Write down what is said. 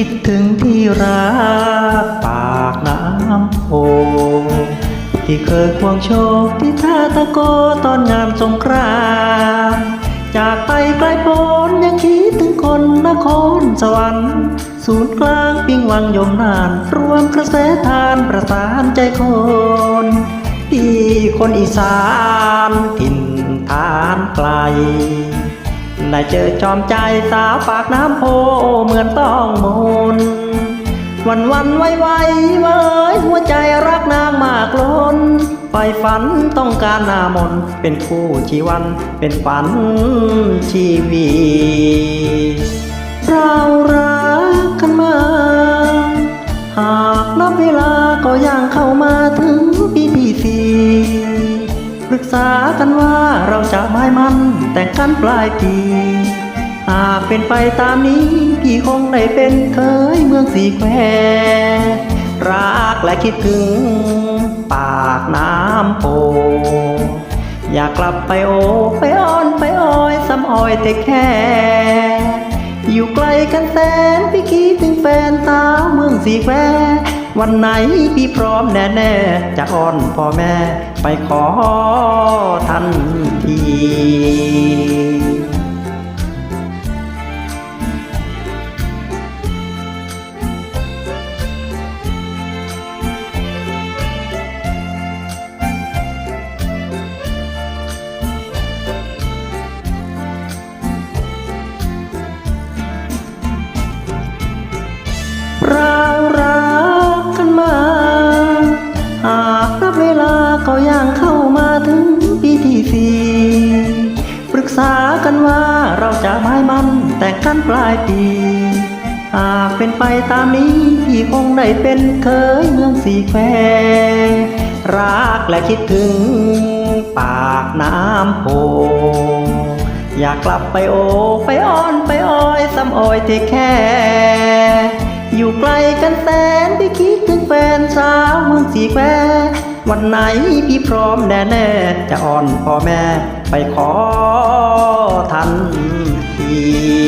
คิดถึงที่รักปากน้ำโพที่เคยควงโชคที่ท่าตะโกตอนงานสงครามจากไปไกลโพ้นยังคิดถึงคนนครสวรรค์ศูนย์กลางปิงวังยมนาน รวมกระแสทานประสานใจคนพี่คนอีสานถิ่นทานไกล ได้เจอจอมใจสาวปากน้ำโพเหมือนต้องมนวันวันไวไวเว้ยหัวใจรักนางมากล้นไฟฝันต้องการหน้ามนเป็นคู่ชีวันเป็นฝันชีวีเรารักกันมา หากนับเวลาก็ยังเข้ามาถึงปีที่สี่ ปรึกษากันว่าเราจะไม่มัน แต่งกันปลายปีหากเป็นไปตามนี้พี่คงได้เป็นเคยเมืองสีแควรักและคิดถึง ปากน้ำโพอยากกลับไปโอไปอ้อนไปอ้อยซ้ำอ้อยแต่แค่ อยู่ไกลกันแสนพี่คิดถึงแฟนสาวเมืองสีแคว วันไหนพี่พร้อมแน่ๆจะอ้อนพ่อแม่ไปขอทันที แต่งกันปลายปีหากเป็นไปตามนี้พี่คงได้เป็นเคยเมืองสีแควรักและคิดถึง ปากน้ำโพอยากกลับไปโอไปอ้อนไปอ้อยซ้ำอ้อยที่แค่ อยู่ไกลกันแสนพี่คิดถึงแฟนสาวเมืองสีแคววันไหนพี่พร้อมแน่ๆจะอ้อนพ่อแม่ไปขอทันที